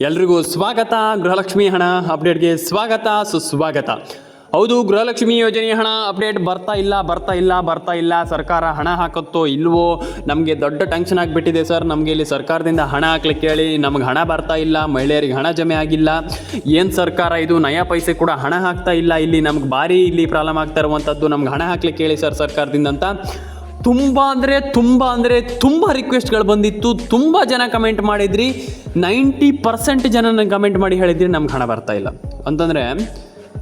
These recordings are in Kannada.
ಎಲ್ರಿಗೂ ಸ್ವಾಗತ. ಗೃಹಲಕ್ಷ್ಮಿ ಹಣ ಅಪ್ಡೇಟ್ಗೆ ಸ್ವಾಗತ, ಸುಸ್ವಾಗತ. ಹೌದು, ಗೃಹಲಕ್ಷ್ಮಿ ಯೋಜನೆ ಹಣ ಅಪ್ಡೇಟ್ ಬರ್ತಾ ಇಲ್ಲ ಬರ್ತಾ ಇಲ್ಲ ಬರ್ತಾ ಇಲ್ಲ. ಸರ್ಕಾರ ಹಣ ಹಾಕುತ್ತೋ ಇಲ್ವೋ? ನಮಗೆ ದೊಡ್ಡ ಟೆನ್ಷನ್ ಆಗಿಬಿಟ್ಟಿದೆ ಸರ್. ನಮಗೆ ಇಲ್ಲಿ ಸರ್ಕಾರದಿಂದ ಹಣ ಹಾಕ್ಲಿಕ್ಕೆ ಹೇಳಿ ನಮಗೆ ಹಣ ಬರ್ತಾ ಇಲ್ಲ, ಮಹಿಳೆಯರಿಗೆ ಹಣ ಜಮೆ ಆಗಿಲ್ಲ. ಏನು ಸರ್ಕಾರ ಇದು? ನಯ ಪೈಸೆ ಕೂಡ ಹಣ ಹಾಕ್ತಾ ಇಲ್ಲ. ಇಲ್ಲಿ ನಮ್ಗೆ ಭಾರಿ ಇಲ್ಲಿ ಪ್ರಾಬ್ಲಮ್ ಆಗ್ತಾ ಇರುವಂಥದ್ದು ನಮ್ಗೆ ಹಣ ಹಾಕ್ಲಿಕ್ಕೆ ಹೇಳಿ ಸರ್ ಸರ್ಕಾರದಿಂದ ಅಂತ. ತುಂಬ ಅಂದರೆ ತುಂಬ ಅಂದರೆ ತುಂಬ ರಿಕ್ವೆಸ್ಟ್ಗಳು ಬಂದಿತ್ತು. ತುಂಬ ಜನ ಕಮೆಂಟ್ ಮಾಡಿದ್ರಿ. ನೈಂಟಿ ಪರ್ಸೆಂಟ್ ಜನ ಕಮೆಂಟ್ ಮಾಡಿ ಹೇಳಿದ್ರಿ ನಮ್ಗೆ ಹಣ ಬರ್ತಾ ಇಲ್ಲ. ಅಂತಂದರೆ,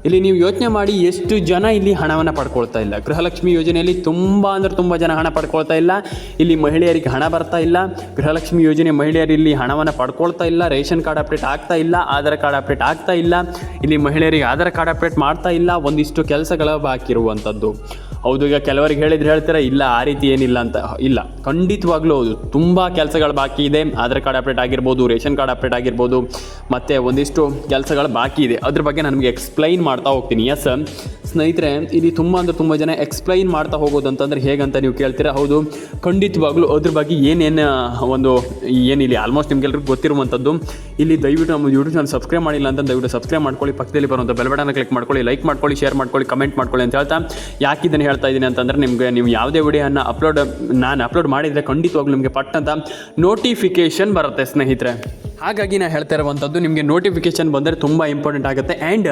ಇಲ್ಲಿ ನೀವು ಯೋಚನೆ ಮಾಡಿ ಎಷ್ಟು ಜನ ಇಲ್ಲಿ ಹಣವನ್ನು ಪಡ್ಕೊಳ್ತಾ ಇಲ್ಲ. ಗೃಹಲಕ್ಷ್ಮಿ ಯೋಜನೆಯಲ್ಲಿ ತುಂಬ ಅಂದರೆ ತುಂಬ ಜನ ಹಣ ಪಡ್ಕೊಳ್ತಾ ಇಲ್ಲ. ಇಲ್ಲಿ ಮಹಿಳೆಯರಿಗೆ ಹಣ ಬರ್ತಾ ಇಲ್ಲ. ಗೃಹಲಕ್ಷ್ಮಿ ಯೋಜನೆ ಮಹಿಳೆಯರು ಇಲ್ಲಿ ಹಣವನ್ನು ಪಡ್ಕೊಳ್ತಾ ಇಲ್ಲ. ರೇಷನ್ ಕಾರ್ಡ್ ಅಪ್ಡೇಟ್ ಆಗ್ತಾ ಇಲ್ಲ. ಆಧಾರ್ ಕಾರ್ಡ್ ಅಪ್ಡೇಟ್ ಆಗ್ತಾ ಇಲ್ಲ. ಇಲ್ಲಿ ಮಹಿಳೆಯರಿಗೆ ಆಧಾರ್ ಕಾರ್ಡ್ ಅಪ್ಡೇಟ್ ಮಾಡ್ತಾ ಇಲ್ಲ. ಒಂದಿಷ್ಟು ಕೆಲಸಗಳ ಬಾಕಿ ಇರುವಂಥದ್ದು ಹೌದು, ಈಗ ಕೆಲವರಿಗೆ ಹೇಳಿದ್ರೆ ಹೇಳ್ತಾರೆ? ಇಲ್ಲ, ಆ ರೀತಿ ಏನಿಲ್ಲ ಅಂತ. ಇಲ್ಲ, ಖಂಡಿತವಾಗ್ಲೂ ಹೌದು. ತುಂಬ ಕೆಲಸಗಳು ಬಾಕಿ ಇದೆ. ಆಧಾರ್ ಕಾರ್ಡ್ ಅಪ್ಡೇಟ್ ಆಗಿರ್ಬೋದು, ರೇಷನ್ ಕಾರ್ಡ್ ಅಪ್ಡೇಟ್ ಆಗಿರ್ಬೋದು, ಮತ್ತು ಒಂದಿಷ್ಟು ಕೆಲಸಗಳು ಬಾಕಿ ಇದೆ. ಅದ್ರ ಬಗ್ಗೆ ನಾನು ನಿಮಗೆ ಎಕ್ಸ್ಪ್ಲೈನ್ ಮಾಡ್ತಾ ಹೋಗ್ತೀನಿ. ಎಸ್ ಸ್ನೇಹಿತರೆ, ಇಲ್ಲಿ ತುಂಬ ಅಂದರೆ ತುಂಬ ಜನ ಎಕ್ಸ್ಪ್ಲೈನ್ ಮಾಡ್ತಾ ಹೋಗೋದು ಅಂತಂದ್ರೆ ಹೇಗಂತ ನೀವು ಕೇಳ್ತೀರಾ? ಹೌದು, ಖಂಡಿತವಾಗ್ಲೂ ಅದ್ರ ಬಗ್ಗೆ ಏನೇನು ಒಂದು ಏನಿಲ್ಲ ಆಲ್ಮೋಸ್ಟ್ ನಿಮ್ಗೆಲ್ರಿಗೂ ಗೊತ್ತಿರುವಂಥದ್ದು. ಇಲ್ಲಿ ದಯವಿಟ್ಟು ನಮ್ಮ ಯೂಟ್ಯೂಬ್ ಚಾನಲ್ ಸಬ್ಸ್ಕ್ರೈಬ್ ಮಾಡಿಲ್ಲ ಅಂತ ದಯವಿಟ್ಟು ಸಬ್ಸ್ಕ್ರೈಬ್ ಮಾಡ್ಕೊಳ್ಳಿ. ಪಕ್ಕದಲ್ಲಿ ಬರುವಂಥ ಬೆಲ್ ಬಟನ್ ಕ್ಲಿಕ್ ಮಾಡ್ಕೊಳ್ಳಿ ಲೈಕ್ ಮಾಡ್ಕೊಳ್ಳಿ ಶೇರ್ ಮಾಡ್ಕೊಳ್ಳಿ ಕಮೆಂಟ್ ಮಾಡ್ಕೊಳ್ಳಿ ಅಂತ ಹೇಳ್ತಾ ಯಾಕೆ ಇದನ್ನು ಹೇಳ್ತಾ ಇದ್ದೀನಿ ಅಂತಂದರೆ ನಿಮಗೆ ನೀವು ಯಾವುದೇ ವಿಡಿಯೋನ ಅಪ್ಲೋಡ್, ನಾನು ಅಪ್ಲೋಡ್ ಮಾಡಿದರೆ ಖಂಡಿತವಾಗ್ಲೂ ನಿಮಗೆ ಪಟ್ಟಂತ ನೋಟಿಫಿಕೇಶನ್ ಬರುತ್ತೆ, ಸ್ನೇಹಿತರೆ. ಹಾಗಾಗಿ ನಾನು ಹೇಳ್ತಾ ಇರುವಂಥದ್ದು, ನಿಮಗೆ ನೋಟಿಫಿಕೇಷನ್ ಬಂದರೆ ತುಂಬ ಇಂಪಾರ್ಟೆಂಟ್ ಆಗುತ್ತೆ. ಆ್ಯಂಡ್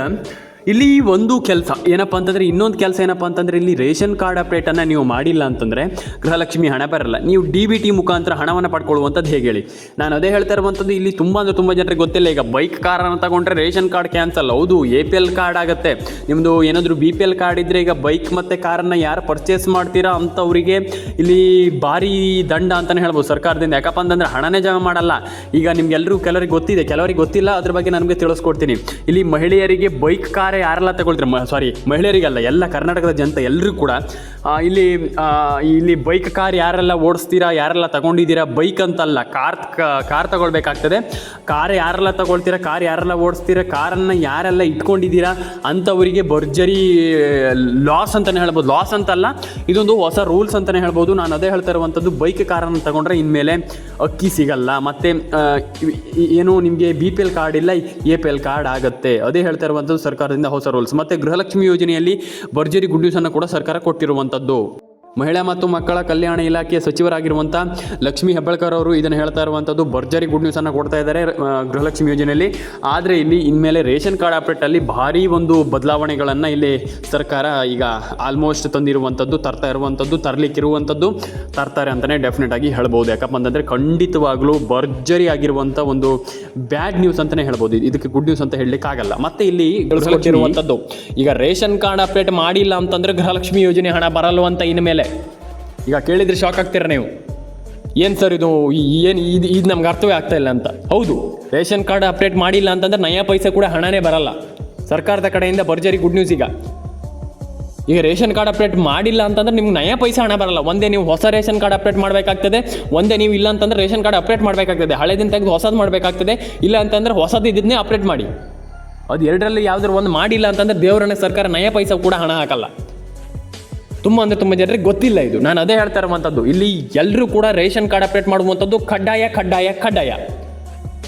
ಇಲ್ಲಿ ಒಂದು ಕೆಲಸ. ಏನಪ್ಪ ಅಂತಂದರೆ ಇನ್ನೊಂದು ಕೆಲಸ ಏನಪ್ಪ ಅಂತಂದರೆ ಇಲ್ಲಿ ರೇಷನ್ ಕಾರ್ಡ್ ಅಪ್ಡೇಟನ್ನು ನೀವು ಮಾಡಿಲ್ಲ ಅಂತಂದರೆ ಗೃಹಲಕ್ಷ್ಮಿ ಹಣ ಬರಲ್ಲ. ನೀವು ಡಿ ಬಿ ಟಿ ಮುಖಾಂತರ ಹಣವನ್ನು ಪಡ್ಕೊಳ್ಳುವಂಥದ್ದು ಹೇಗೆ ಹೇಳಿ. ನಾನು ಅದೇ ಹೇಳ್ತಾ ಇರುವಂಥದ್ದು ಇಲ್ಲಿ ತುಂಬ ಅಂದರೆ ತುಂಬ ಜನರಿಗೆ ಗೊತ್ತಿಲ್ಲ. ಈಗ ಬೈಕ್ ಕಾರನ್ನು ತಗೊಂಡ್ರೆ ರೇಷನ್ ಕಾರ್ಡ್ ಕ್ಯಾನ್ಸಲ್. ಹೌದು, ಎ ಪಿ ಎಲ್ ಕಾರ್ಡ್ ಆಗುತ್ತೆ. ನಿಮ್ಮದು ಏನಾದರೂ ಬಿ ಪಿ ಎಲ್ ಕಾರ್ಡ್ ಇದ್ದರೆ ಈಗ ಬೈಕ್ ಮತ್ತು ಕಾರನ್ನು ಯಾರು ಪರ್ಚೇಸ್ ಮಾಡ್ತೀರಾ ಅಂಥವರಿಗೆ ಇಲ್ಲಿ ಭಾರಿ ದಂಡ ಅಂತಲೇ ಹೇಳ್ಬೋದು ಸರ್ಕಾರದಿಂದ. ಯಾಕಪ್ಪ ಅಂತಂದರೆ ಹಣನೇ ಜಮಾ ಮಾಡಲ್ಲ. ಈಗ ನಿಮ್ಗೆಲ್ಲರೂ ಕೆಲವರಿಗೆ ಗೊತ್ತಿದೆ. ಕೆಲವರಿಗೆ ಗೊತ್ತಿಲ್ಲ, ಅದ್ರ ಬಗ್ಗೆ ನನಗೆ ತಿಳಿಸ್ಕೊಡ್ತೀನಿ. ಇಲ್ಲಿ ಮಹಿಳೆಯರಿಗೆ ಬೈಕ್ ಕಾರ್ ಯಾರೆಲ್ಲ ತಗೊಳ್ತೀರ ಸಾರಿ ಮಹಿಳೆಯರಿಗಲ್ಲ, ಎಲ್ಲ ಕರ್ನಾಟಕದ ಜನತೆ ಎಲ್ಲರೂ ಕೂಡ ಇಲ್ಲಿ ಇಲ್ಲಿ ಬೈಕ್ ಕಾರ್ ಯಾರೆಲ್ಲ ಓಡಿಸ್ತೀರಾ, ಯಾರೆಲ್ಲ ತಗೊಂಡಿದ್ದೀರಾ ಬೈಕ್ ಅಂತಲ್ಲ ಕಾರ್ ಕಾರ್ ತಗೊಳ್ಬೇಕಾಗ್ತದೆ. ಕಾರ್ ಯಾರೆಲ್ಲ ತಗೊಳ್ತೀರಾ ಕಾರ್ ಯಾರೆಲ್ಲ ಓಡಿಸ್ತೀರಾ ಕಾರನ್ನು ಯಾರೆಲ್ಲ ಇಟ್ಕೊಂಡಿದ್ದೀರಾ ಅಂಥವರಿಗೆ ಭರ್ಜರಿ ಲಾಸ್ ಅಂತಲೇ ಹೇಳ್ಬೋದು. ಲಾಸ್ ಅಂತಲ್ಲ, ಇದೊಂದು ಹೊಸ ರೂಲ್ಸ್ ಅಂತಲೇ ಹೇಳ್ಬೋದು. ನಾನು ಅದೇ ಹೇಳ್ತಾ ಇರುವಂಥದ್ದು ಬೈಕ್ ಕಾರನ್ನು ತಗೊಂಡ್ರೆ ಇನ್ಮೇಲೆ ಅಕ್ಕಿ ಸಿಗಲ್ಲ. ಮತ್ತು ಏನು, ನಿಮಗೆ ಬಿ ಪಿ ಎಲ್ ಕಾರ್ಡ್ ಇಲ್ಲ ಎ ಪಿ ಎಲ್ ಕಾರ್ಡ್ ಆಗುತ್ತೆ. ಅದೇ ಹೇಳ್ತಾ ಇರುವಂಥದ್ದು ಸರ್ಕಾರದಿಂದ. ಹೊಸ ರೂಲ್ಸ್ ಮತ್ತೆ ಗೃಹಲಕ್ಷ್ಮಿ ಯೋಜನೆಯಲ್ಲಿ ಭರ್ಜರಿ ಗುಡ್ ನ್ಯೂಸನ್ನು ಕೂಡ ಸರ್ಕಾರ ಕೊಟ್ಟಿರುವಂಥದ್ದು. ಮಹಿಳಾ ಮತ್ತು ಮಕ್ಕಳ ಕಲ್ಯಾಣ ಇಲಾಖೆಯ ಸಚಿವರಾಗಿರುವಂಥ ಲಕ್ಷ್ಮೀ ಹೆಬ್ಬಳ್ಕರ್ ಅವರು ಇದನ್ನು ಹೇಳ್ತಾ ಇರುವಂಥದ್ದು ಭರ್ಜರಿ ಗುಡ್ ನ್ಯೂಸನ್ನು ಕೊಡ್ತಾ ಇದ್ದಾರೆ ಗೃಹಲಕ್ಷ್ಮಿ ಯೋಜನೆಯಲ್ಲಿ. ಆದರೆ ಇಲ್ಲಿ ಇನ್ಮೇಲೆ ರೇಷನ್ ಕಾರ್ಡ್ ಅಪ್ಡೇಟಲ್ಲಿ ಭಾರಿ ಒಂದು ಬದಲಾವಣೆಗಳನ್ನು ಇಲ್ಲಿ ಸರ್ಕಾರ ಈಗ ಆಲ್ಮೋಸ್ಟ್ ತಂದಿರುವಂಥದ್ದು ತರ್ತಾ ಇರುವಂಥದ್ದು ತರಲಿಕ್ಕಿರುವಂಥದ್ದು ತರ್ತಾರೆ ಅಂತಲೇ ಡೆಫಿನೆಟ್ ಆಗಿ ಹೇಳ್ಬೋದು. ಯಾಕಪ್ಪ ಅಂತಂದರೆ ಖಂಡಿತವಾಗಲೂ ಭರ್ಜರಿ ಆಗಿರುವಂಥ ಒಂದು ಬ್ಯಾಡ್ ನ್ಯೂಸ್ ಅಂತಲೇ ಹೇಳ್ಬೋದು. ಇದಕ್ಕೆ ಗುಡ್ ನ್ಯೂಸ್ ಅಂತ ಹೇಳಲಿಕ್ಕಾಗಲ್ಲ ಮತ್ತೆ ಇಲ್ಲಿ ಇರುವಂಥದ್ದು ಈಗ ರೇಷನ್ ಕಾರ್ಡ್ ಅಪ್ಡೇಟ್ ಮಾಡಿಲ್ಲ ಅಂತಂದರೆ ಗೃಹಲಕ್ಷ್ಮಿ ಯೋಜನೆ ಹಣ ಬರಲ್ವಂತ ಇನ್ಮೇಲೆ. ಈಗ ಕೇಳಿದ್ರೆ ಶಾಕ್ ಆಗ್ತೀರ ನೀವು? ಏನು ಸರ್ ಇದು? ಏನು ಇದು ಇದು ನಮ್ಗೆ ಅರ್ಥವೇ ಆಗ್ತಾ ಇಲ್ಲ ಅಂತ. ಹೌದು, ರೇಷನ್ ಕಾರ್ಡ್ ಅಪ್ಡೇಟ್ ಮಾಡಿಲ್ಲ ಅಂತಂದ್ರೆ ನಯಾ ಪೈಸೆ ಕೂಡ ಹಣನೇ ಬರಲ್ಲ. ಸರ್ಕಾರದ ಕಡೆಯಿಂದ ಭರ್ಜರಿ ಗುಡ್ ನ್ಯೂಸ್ ಈಗ. ಈಗ ರೇಷನ್ ಕಾರ್ಡ್ ಅಪ್ಡೇಟ್ ಮಾಡಿಲ್ಲ ಅಂತಂದ್ರೆ ನಿಮ್ಗೆ ನಯಾ ಪೈಸೆ ಹಣ ಬರಲ್ಲ. ಒಂದೇ ನೀವು ಹೊಸ ರೇಷನ್ ಕಾರ್ಡ್ ಅಪ್ಡೇಟ್ ಮಾಡಬೇಕಾಗ್ತದೆ, ಒಂದೇ ನೀವು ಇಲ್ಲ ಅಂತಂದ್ರೆ ರೇಷನ್ ಕಾರ್ಡ್ ಅಪ್ಡೇಟ್ ಮಾಡಬೇಕಾಗ್ತದೆ. ಹಳೆದಿನ ತೆಗೆದು ಹೊಸದು ಮಾಡಬೇಕಾಗ್ತದೆ. ಇಲ್ಲ ಅಂತಂದ್ರೆ ಹೊಸದು ಇದನ್ನೇ ಅಪ್ಡೇಟ್ ಮಾಡಿ. ಅದು ಎರಡರಲ್ಲಿ ಯಾವುದಾದ್ರು ಒಂದು ಮಾಡಿಲ್ಲ ಅಂತಂದ್ರೆ ದೇವರನ್ನ ಸರ್ಕಾರ ನಯಾ ಪೈಸೆ ಕೂಡ ಹಣ ಹಾಕಲ್ಲ. ತುಂಬ ಅಂದರೆ ತುಂಬ ಜನರಿಗೆ ಗೊತ್ತಿಲ್ಲ ಇದು. ನಾನು ಅದೇ ಹೇಳ್ತಾ ಇರುವಂಥದ್ದು ಇಲ್ಲಿ ಎಲ್ಲರೂ ಕೂಡ ರೇಷನ್ ಕಾರ್ಡ್ ಅಪ್ಡೇಟ್ ಮಾಡುವಂಥದ್ದು ಕಡ್ಡಾಯ ಕಡ್ಡಾಯ ಕಡ್ಡಾಯ.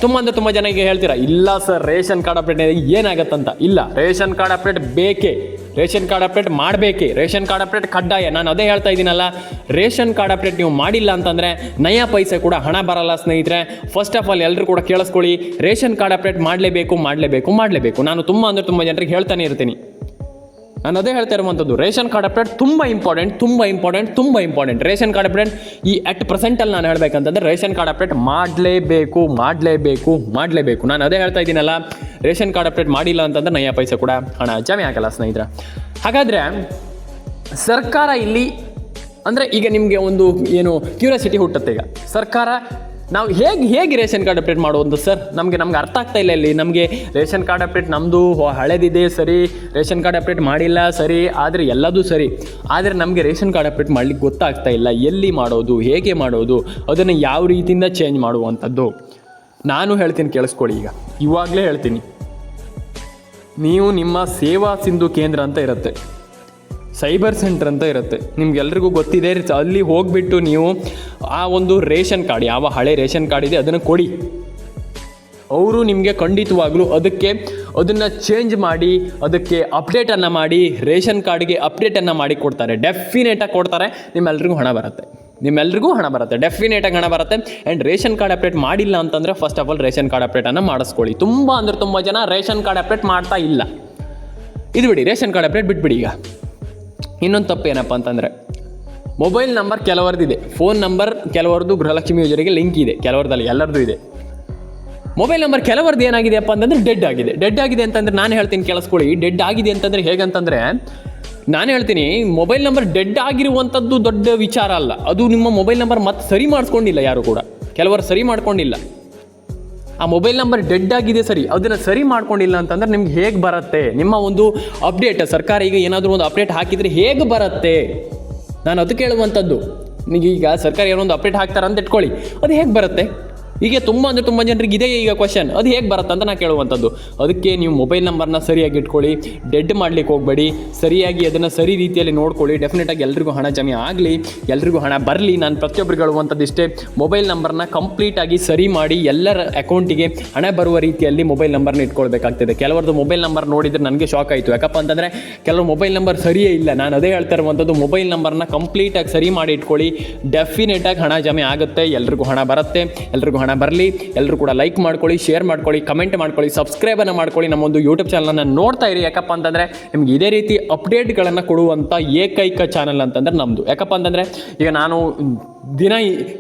ತುಂಬ ಅಂದರೆ ತುಂಬ ಜನ ಈಗ ಹೇಳ್ತೀರಾ, ಇಲ್ಲ ಸರ್, ರೇಷನ್ ಕಾರ್ಡ್ ಅಪ್ಡೇಟ್ ಏನಾಗತ್ತಂತ? ಇಲ್ಲ, ರೇಷನ್ ಕಾರ್ಡ್ ಅಪ್ಡೇಟ್ ಬೇಕೇ? ರೇಷನ್ ಕಾರ್ಡ್ ಅಪ್ಡೇಟ್ ಮಾಡಬೇಕೇ? ರೇಷನ್ ಕಾರ್ಡ್ ಅಪ್ಡೇಟ್ ಕಡ್ಡಾಯ. ನಾನು ಅದೇ ಹೇಳ್ತಾ ಇದ್ದೀನಲ್ಲ, ರೇಷನ್ ಕಾರ್ಡ್ ಅಪ್ಡೇಟ್ ನೀವು ಮಾಡಿಲ್ಲ ಅಂತಂದರೆ ನಯಾ ಪೈಸೆ ಕೂಡ ಹಣ ಬರಲ್ಲ ಸ್ನೇಹಿತರೆ. ಫಸ್ಟ್ ಆಫ್ ಆಲ್ ಎಲ್ಲರೂ ಕೂಡ ಕೇಳಿಸ್ಕೊಳ್ಳಿ, ರೇಷನ್ ಕಾರ್ಡ್ ಅಪ್ಡೇಟ್ ಮಾಡಲೇಬೇಕು ಮಾಡಲೇಬೇಕು ಮಾಡಲೇಬೇಕು. ನಾನು ತುಂಬ ಅಂದರೆ ತುಂಬ ಜನರಿಗೆ ಹೇಳ್ತಾನೆ ಇರ್ತೀನಿ. ನಾನು ಅದೇ ಹೇಳ್ತಾ ಇರುವಂಥದ್ದು, ರೇಷನ್ ಕಾರ್ಡ್ ಅಪ್ಡೇಟ್ ತುಂಬ ಇಂಪಾರ್ಟೆಂಟ್ ತುಂಬ ಇಂಪಾರ್ಟೆಂಟ್ ತುಂಬ ಇಂಪಾರ್ಟೆಂಟ್ ರೇಷನ್ ಕಾರ್ಡ್ ಅಪ್ಡೇಟ್ ಈ ಅಟ್ ಪ್ರೆಸೆಂಟಲ್ಲಿ ನಾನು ಹೇಳಬೇಕಂತಂದ್ರೆ ರೇಷನ್ ಕಾರ್ಡ್ ಅಪ್ಡೇಟ್ ಮಾಡಲೇಬೇಕು ಮಾಡಲೇಬೇಕು ಮಾಡಲೇಬೇಕು. ನಾನು ಅದೇ ಹೇಳ್ತಾ ಇದ್ದೀನಲ್ಲ, ರೇಷನ್ ಕಾರ್ಡ್ ಅಪ್ಡೇಟ್ ಮಾಡಿಲ್ಲ ಅಂತಂದ್ರೆ ನಯ್ಯ ಪೈಸೆ ಕೂಡ ಹಣ ಜಮೆ ಆಗಲ್ಲ ಸ್ನೇಹಿತರ. ಹಾಗಾದರೆ ಸರ್ಕಾರ ಇಲ್ಲಿ, ಅಂದರೆ ಈಗ ನಿಮಗೆ ಒಂದು ಏನು ಕ್ಯೂರಿಯಾಸಿಟಿ ಹುಟ್ಟುತ್ತೆ ಈಗ. ಸರ್ಕಾರ ನಾವು ಹೇಗೆ ಹೇಗೆ ರೇಷನ್ ಕಾರ್ಡ್ ಅಪ್ಡೇಟ್ ಮಾಡುವುದು ಸರ್? ನಮಗೆ ನಮ್ಗೆ ಅರ್ಥ ಆಗ್ತಾ ಇಲ್ಲ ಇಲ್ಲಿ. ನಮಗೆ ರೇಷನ್ ಕಾರ್ಡ್ ಅಪ್ಡೇಟ್ ನಮ್ಮದು ಹಳೆದಿದೆ, ಸರಿ. ರೇಷನ್ ಕಾರ್ಡ್ ಅಪ್ಡೇಟ್ ಮಾಡಿಲ್ಲ, ಸರಿ. ಆದರೆ ಎಲ್ಲದೂ ಸರಿ. ಆದರೆ ನಮಗೆ ರೇಷನ್ ಕಾರ್ಡ್ ಅಪ್ಡೇಟ್ ಮಾಡ್ಲಿಕ್ಕೆ ಗೊತ್ತಾಗ್ತಾ ಇಲ್ಲ. ಎಲ್ಲಿ ಮಾಡೋದು, ಹೇಗೆ ಮಾಡೋದು, ಅದನ್ನು ಯಾವ ರೀತಿಯಿಂದ ಚೇಂಜ್ ಮಾಡುವಂಥದ್ದು ನಾನು ಹೇಳ್ತೀನಿ ಕೇಳಿಸ್ಕೊಳ್ಳಿ ಈಗ. ಇವಾಗಲೇ ಹೇಳ್ತೀನಿ. ನೀವು ನಿಮ್ಮ ಸೇವಾ ಸಿಂಧು ಕೇಂದ್ರ ಅಂತ ಇರುತ್ತೆ. ಸೈಬರ್ ಸೆಂಟರ್ ಅಂತ ಇರುತ್ತೆ. ನಿಮ್ಗೆಲ್ರಿಗೂ ಗೊತ್ತಿದೆ, ಅಲ್ಲಿ ಹೋಗಿಬಿಟ್ಟು ನೀವು ಆ ಒಂದು ರೇಷನ್ ಕಾರ್ಡ್, ಯಾವ ಹಳೆ ರೇಷನ್ ಕಾರ್ಡ್ ಇದೆ, ಅದನ್ನು ಕೊಡಿ. ಅವರು ನಿಮಗೆ ಖಂಡಿತವಾಗ್ಲೂ ಅದಕ್ಕೆ ಅದನ್ನು ಚೇಂಜ್ ಮಾಡಿ, ಅದಕ್ಕೆ ಅಪ್ಡೇಟನ್ನು ಮಾಡಿ, ರೇಷನ್ ಕಾರ್ಡ್ಗೆ ಅಪ್ಡೇಟನ್ನು ಮಾಡಿ ಕೊಡ್ತಾರೆ. ಡೆಫಿನೇಟಾಗಿ ಕೊಡ್ತಾರೆ, ನಿಮ್ಮೆಲ್ರಿಗೂ ಹಣ ಬರುತ್ತೆ. ನಿಮ್ಮೆಲ್ರಿಗೂ ಹಣ ಬರುತ್ತೆ ಡೆಫಿನೇಟಾಗಿ ಹಣ ಬರುತ್ತೆ. ಆ್ಯಂಡ್ ರೇಷನ್ ಕಾರ್ಡ್ ಅಪ್ಡೇಟ್ ಮಾಡಿಲ್ಲ ಅಂತಂದರೆ first of all ration card ಅಪ್ಡೇಟನ್ನು ಮಾಡಿಸ್ಕೊಳ್ಳಿ. ತುಂಬ ಅಂದರೆ ತುಂಬ ಜನ ರೇಷನ್ ಕಾರ್ಡ್ ಅಪ್ಡೇಟ್ ಮಾಡ್ತಾ ಇಲ್ಲ. ಇದು ಬಿಡಿ, ರೇಷನ್ ಕಾರ್ಡ್ ಅಪ್ಡೇಟ್ ಬಿಟ್ಬಿಡಿ ಈಗ. ಇನ್ನೊಂದು ತಪ್ಪು ಏನಪ್ಪ ಅಂತಂದರೆ ಮೊಬೈಲ್ ನಂಬರ್ ಕೆಲವರದಿದೆ ಫೋನ್ ನಂಬರ್ ಕೆಲವರದ್ದು ಗೃಹಲಕ್ಷ್ಮಿ ಯೋಜನೆಗೆ ಲಿಂಕ್ ಇದೆ, ಕೆಲವರದಲ್ಲಿ ಎಲ್ಲರದು ಇದೆ. ಮೊಬೈಲ್ ನಂಬರ್ ಕೆಲವರದ್ದು ಏನಾಗಿದೆಯಪ್ಪ ಅಂತಂದ್ರೆ ಡೆಡ್ ಆಗಿದೆ. ಡೆಡ್ ಆಗಿದೆ ಅಂತಂದ್ರೆ ನಾನು ಹೇಳ್ತೀನಿ ಕೇಳಿಸ್ಕೊಳ್ಳಿ. ಡೆಡ್ ಆಗಿದೆ ಅಂತಂದ್ರೆ ಹೇಗಂತಂದ್ರೆ, ನಾನು ಹೇಳ್ತೀನಿ ಮೊಬೈಲ್ ನಂಬರ್ ಡೆಡ್ ಆಗಿರುವಂಥದ್ದು ದೊಡ್ಡ ವಿಚಾರ ಅಲ್ಲ. ಅದು ನಿಮ್ಮ ಮೊಬೈಲ್ ನಂಬರ್ ಮತ್ತೆ ಸರಿ ಮಾಡಿಸ್ಕೊಂಡಿಲ್ಲ ಯಾರು ಕೂಡ. ಕೆಲವರು ಸರಿ ಮಾಡ್ಕೊಂಡಿಲ್ಲ. ಆ ಮೊಬೈಲ್ ನಂಬರ್ ಡೆಡ್ ಆಗಿದೆ ಸರಿ. ಅದನ್ನು ಸರಿ ಮಾಡ್ಕೊಂಡಿಲ್ಲ ಅಂತಂದ್ರೆ ನಿಮ್ಗೆ ಹೇಗೆ ಬರುತ್ತೆ? ನಿಮ್ಮ ಒಂದು ಅಪ್ಡೇಟ್ ಸರ್ಕಾರ ಈಗ ಏನಾದರೂ ಒಂದು ಅಪ್ಡೇಟ್ ಹಾಕಿದರೆ ಹೇಗೆ ಬರುತ್ತೆ? ನಾನು ಅದು ಕೇಳುವಂಥದ್ದು ಈಗ ಸರ್ಕಾರ ಏನೋ ಒಂದು ಅಪ್ಡೇಟ್ ಹಾಕ್ತಾರೆ ಅಂತ ಇಟ್ಕೊಳ್ಳಿ. ಅದು ಹೇಗೆ ಬರುತ್ತೆ? ಹೀಗೆ ತುಂಬ ಅಂದರೆ ತುಂಬ ಜನರಿಗೆ ಇದೆ ಈಗ ಕ್ವಶನ್ ಅದು ಹೇಗೆ ಬರುತ್ತೆ ಅಂತ ನಾನು ಕೇಳುವಂಥದ್ದು. ಅದಕ್ಕೆ ನೀವು ಮೊಬೈಲ್ ನಂಬರ್ನ ಸರಿಯಾಗಿ ಇಟ್ಕೊಳ್ಳಿ ಡೆಡ್ ಮಾಡ್ಲಿಕ್ಕೆ ಹೋಗಬೇಡಿ, ಸರಿಯಾಗಿ ಅದನ್ನು ಸರಿ ರೀತಿಯಲ್ಲಿ ನೋಡ್ಕೊಳ್ಳಿ ಡೆಫಿನೆಟಾಗಿ ಎಲ್ರಿಗೂ ಹಣ ಜಮೆ ಆಗಲಿ, ಎಲ್ರಿಗೂ ಹಣ ಬರಲಿ, ನಾನು ಪ್ರತಿಯೊಬ್ಬರಿಗೆ ಹೇಳುವಂಥದ್ದು ಇಷ್ಟೇ. ಮೊಬೈಲ್ ನಂಬರ್ನ ಕಂಪ್ಲೀಟಾಗಿ ಸರಿ ಮಾಡಿ, ಎಲ್ಲರ ಅಕೌಂಟಿಗೆ ಹಣ ಬರುವ ರೀತಿಯಲ್ಲಿ ಮೊಬೈಲ್ ನಂಬರ್ನ ಇಟ್ಕೊಳ್ಬೇಕಾಗ್ತದೆ. ಕೆಲವರದ್ದು ಮೊಬೈಲ್ ನಂಬರ್ ನೋಡಿದರೆ ನನಗೆ ಶಾಕ್ ಆಯಿತು. ಯಾಕಪ್ಪ ಅಂತಂದರೆ ಕೆಲವು ಮೊಬೈಲ್ ನಂಬರ್ ಸರಿಯೇ ಇಲ್ಲ. ನಾನು ಅದೇ ಹೇಳ್ತಾ ಇರುವಂಥದ್ದು ಮೊಬೈಲ್ ನಂಬರ್ನ ಕಂಪ್ಲೀಟಾಗಿ ಸರಿ ಮಾಡಿ ಇಟ್ಕೊಳ್ಳಿ ಡೆಫಿನೆಟಾಗಿ ಹಣ ಜಮೆ ಆಗುತ್ತೆ, ಎಲ್ರಿಗೂ ಹಣ ಬರುತ್ತೆ, ಎಲ್ರಿಗೂ ಹಣ ಬರಲಿ ಎಲ್ಲರೂ ಕೂಡ ಲೈಕ್ ಮಾಡ್ಕೊಳ್ಳಿ ಶೇರ್ ಮಾಡ್ಕೊಳ್ಳಿ ಕಮೆಂಟ್ ಮಾಡ್ಕೊಳ್ಳಿ ಸಬ್ಸ್ಕ್ರೈಬನ್ನು ಮಾಡ್ಕೊಳ್ಳಿ. ನಮ್ಮ ಒಂದು ಯೂಟ್ಯೂಬ್ ಚಾನಲನ್ನು ನೋಡ್ತಾ ಇರಿ. ಯಾಕಪ್ಪ ಅಂತಂದರೆ ನಿಮ್ಗೆ ಇದೇ ರೀತಿ ಅಪ್ಡೇಟ್ಗಳನ್ನು ಕೊಡುವಂಥ ಏಕೈಕ ಚಾನಲ್ ಅಂತಂದ್ರೆ ನಮ್ಮದು ಯಾಕಪ್ಪ ಅಂತಂದರೆ ಈಗ ನಾನು ದಿನ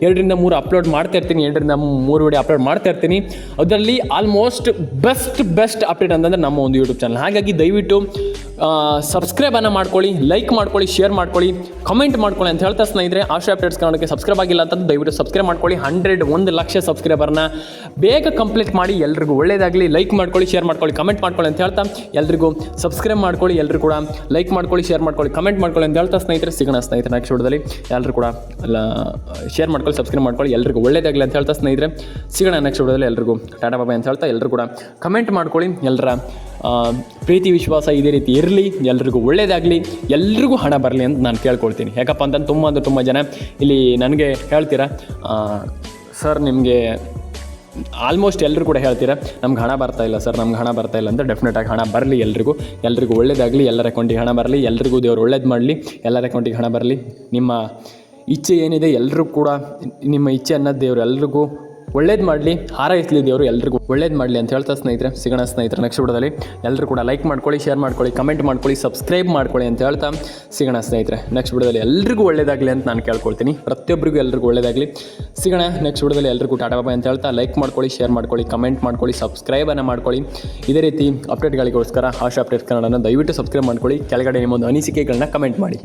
ಎರಡರಿಂದ ಮೂರು ಅಪ್ಲೋಡ್ ಮಾಡ್ತಾ ಇರ್ತೀನಿ, ಎರಡರಿಂದ ಮೂರು ವಿಡಿಯೋ ಅಪ್ಲೋಡ್ ಮಾಡ್ತಾ ಇರ್ತೀನಿ. ಅದರಲ್ಲಿ ಆಲ್ಮೋಸ್ಟ್ ಬೆಸ್ಟ್ ಬೆಸ್ಟ್ ಅಪ್ಡೇಟ್ ಅಂತಂದರೆ ನಮ್ಮ ಒಂದು ಯೂಟ್ಯೂಬ್ ಚಾನಲ್ ಹಾಗಾಗಿ ದಯವಿಟ್ಟು ಸಬ್ಸ್ಕ್ರೈಬನ್ನು ಮಾಡ್ಕೊಳ್ಳಿ ಲೈಕ್ ಮಾಡ್ಕೊಳ್ಳಿ ಶೇರ್ ಮಾಡ್ಕೊಳ್ಳಿ ಕಮೆಂಟ್ ಮಾಡ್ಕೊಳ್ಳಿ ಅಂತ ಹೇಳ್ತಾ ಸ್ನೇಹಿತರೆ, ಆಶಾ ಅಪ್ಡೇಟ್ಸ್ ಕಾರಣಕ್ಕೆ ಸಬ್ಸ್ಕ್ರೈಬ್ ಆಗಿಲ್ಲ ಅಂತಂದು ದಯವಿಟ್ಟು ಸಬ್ಸ್ಕ್ರೈಬ್ ಮಾಡ್ಕೊಳ್ಳಿ. ಹಂಡ್ರೆಡ್ ಒಂದು ಲಕ್ಷ ಸಬ್ಸ್ಕ್ರೈಬರ್ನ ಬೇಗ ಕಂಪ್ಲೀಟ್ ಮಾಡಿ, ಎಲ್ರಿಗೂ ಒಳ್ಳೇದಾಗಲಿ. ಲೈಕ್ ಮಾಡ್ಕೊಳ್ಳಿ ಶೇರ್ ಮಾಡ್ಕೊಳ್ಳಿ ಕಮೆಂಟ್ ಮಾಡ್ಕೊಳ್ಳಿ ಅಂತ ಹೇಳ್ತಾ ಎಲ್ರಿಗೂ ಸಬ್ಸ್ಕ್ರೈಬ್ ಮಾಡ್ಕೊಳ್ಳಿ ಎಲ್ಲರೂ ಕೂಡ ಲೈಕ್ ಮಾಡ್ಕೊಳ್ಳಿ ಶೇರ್ ಮಾಡ್ಕೊಳ್ಳಿ ಕಮೆಂಟ್ ಮಾಡ್ಕೊಳ್ಳಿ ಅಂತ ಹೇಳ್ತಾ ಸ್ನೇಹಿತರೆ, ಸಿಗೋಣ ಸ್ನೇಹಿತರೆ ನೆಕ್ಸ್ಟ್ ವಿಡಿಯೋದಲ್ಲಿ ಎಲ್ಲರೂ ಕೂಡ ಶೇರ್ ಮಾಡ್ಕೊಳ್ಳಿ ಸಬ್ಸ್ಕ್ರೈಬ್ ಮಾಡ್ಕೊಳ್ಳಿ ಎಲ್ಲರಿಗೂ ಒಳ್ಳೇದಾಗಲಿ ಅಂತ ಹೇಳ್ತಾ ಸ್ನೇಹಿತರೆ. ಸಿಗೋಣ ನೆಕ್ಸ್ಟ್ ವಿಡಿಯೋದಲ್ಲಿ ಎಲ್ಲರಿಗೂ ಟಾಟಾ ಬಾಬಾ ಅಂತ ಹೇಳ್ತಾ ಎಲ್ಲರೂ ಕೂಡ. ಕಮೆಂಟ್ ಮಾಡ್ಕೊಳ್ಳಿ ಎಲ್ಲರ ಪ್ರೀತಿ, ವಿಶ್ವಾಸ ಇದೇ ರೀತಿ ಇರಲಿ, ಎಲ್ರಿಗೂ ಒಳ್ಳೇದಾಗಲಿ, ಎಲ್ರಿಗೂ ಹಣ ಬರಲಿ ಅಂತ ನಾನು ಕೇಳ್ಕೊಳ್ತೀನಿ. ಯಾಕಪ್ಪ ಅಂತಂದು ತುಂಬ ಅಂದರೆ ತುಂಬ ಜನ ಇಲ್ಲಿ ನನಗೆ ಹೇಳ್ತೀರಾ ಸರ್, ನಿಮಗೆ ಆಲ್ಮೋಸ್ಟ್ ಎಲ್ಲರೂ ಕೂಡ ಹೇಳ್ತೀರಾ, ನಮ್ಗೆ ಹಣ ಬರ್ತಾ ಇಲ್ಲ, ಸರ್, ನಮ್ಗೆ ಹಣ ಬರ್ತಾ ಇಲ್ಲ ಅಂತ ಡೆಫಿನೆಟಾಗಿ ಹಣ ಬರಲಿ ಎಲ್ರಿಗೂ. ಎಲ್ರಿಗೂ ಒಳ್ಳೇದಾಗಲಿ, ಎಲ್ಲರ ಅಕೌಂಟಿಗೆ ಹಣ ಬರಲಿ, ಎಲ್ರಿಗೂ ದೇವರು ಒಳ್ಳೇದು ಮಾಡಲಿ, ಎಲ್ಲರ ಅಕೌಂಟಿಗೆ ಹಣ ಬರಲಿ, ನಿಮ್ಮ ಇಚ್ಛೆ ಏನಿದೆ ಎಲ್ಲರೂ ಕೂಡ, ನಿಮ್ಮ ಇಚ್ಛೆ ಅನ್ನೋದು ದೇವರು ಎಲ್ರಿಗೂ ಒಳ್ಳೇದು ಮಾಡಲಿ ಹಾರೈಸಲಿ ದೇವರು ಎಲ್ರಿಗೂ ಒಳ್ಳೇದು ಮಾಡಲಿ ಅಂತ ಹೇಳ್ತಾ ಸ್ನೇಹಿತರೆ, ಸಿಗೋಣ ಸ್ನೇಹಿತರೆ ನೆಕ್ಸ್ಟ್ ವಿಡಿಯೋದಲ್ಲಿ. ಎಲ್ಲರೂ ಕೂಡ ಲೈಕ್ ಮಾಡ್ಕೊಳ್ಳಿ ಶೇರ್ ಮಾಡ್ಕೊಳ್ಳಿ ಕಮೆಂಟ್ ಮಾಡ್ಕೊಳ್ಳಿ ಸಬ್ಸ್ಕ್ರೈಬ್ ಮಾಡ್ಕೊಳ್ಳಿ ಅಂತ ಹೇಳ್ತಾ ಸಿಗೋಣ ಸ್ನೇಹಿತರೆ ನೆಕ್ಸ್ಟ್ ವಿಡಿಯೋದಲ್ಲಿ ಎಲ್ರಿಗೂ ಒಳ್ಳೇದಾಗಲಿ ಅಂತ ನಾನು ಕೇಳ್ಕೊಳ್ತೀನಿ. ಪ್ರತಿಯೊಬ್ಬರಿಗೂ ಎಲ್ರಿಗೂ ಒಳ್ಳೇದಾಗಲಿ. ಸಿಗೋಣ ನೆಕ್ಸ್ಟ್ ವಿಡಿಯೋದಲ್ಲಿ ಎಲ್ರಿಗೂ ಟಾಟಾ ಬಾಬಾ ಅಂತ ಹೇಳ್ತಾ ಲೈಕ್ ಮಾಡ್ಕೊಳ್ಳಿ ಶೇರ್ ಮಾಡ್ಕೊಳ್ಳಿ ಕಮೆಂಟ್ ಮಾಡ್ಕೊಳ್ಳಿ ಸಬ್ಸ್ಕ್ರೈಬನ್ನು ಮಾಡ್ಕೊಳ್ಳಿ. ಇದೇ ರೀತಿ ಅಪ್ಡೇಟ್ಗಳಿಗೋಸ್ಕರ ಆಶಾ ಅಪ್ಡೇಟ್ ಕನ್ನಡನ ದಯವಿಟ್ಟು ಸಬ್ಸ್ಕ್ರೈಬ್ ಮಾಡ್ಕೊಳ್ಳಿ. ಕೆಳಗಡೆ ನಿಮ್ಮೊಂದು ಅನಿಸಿಕೆಗಳನ್ನ ಕಮೆಂಟ್ ಮಾಡಿ.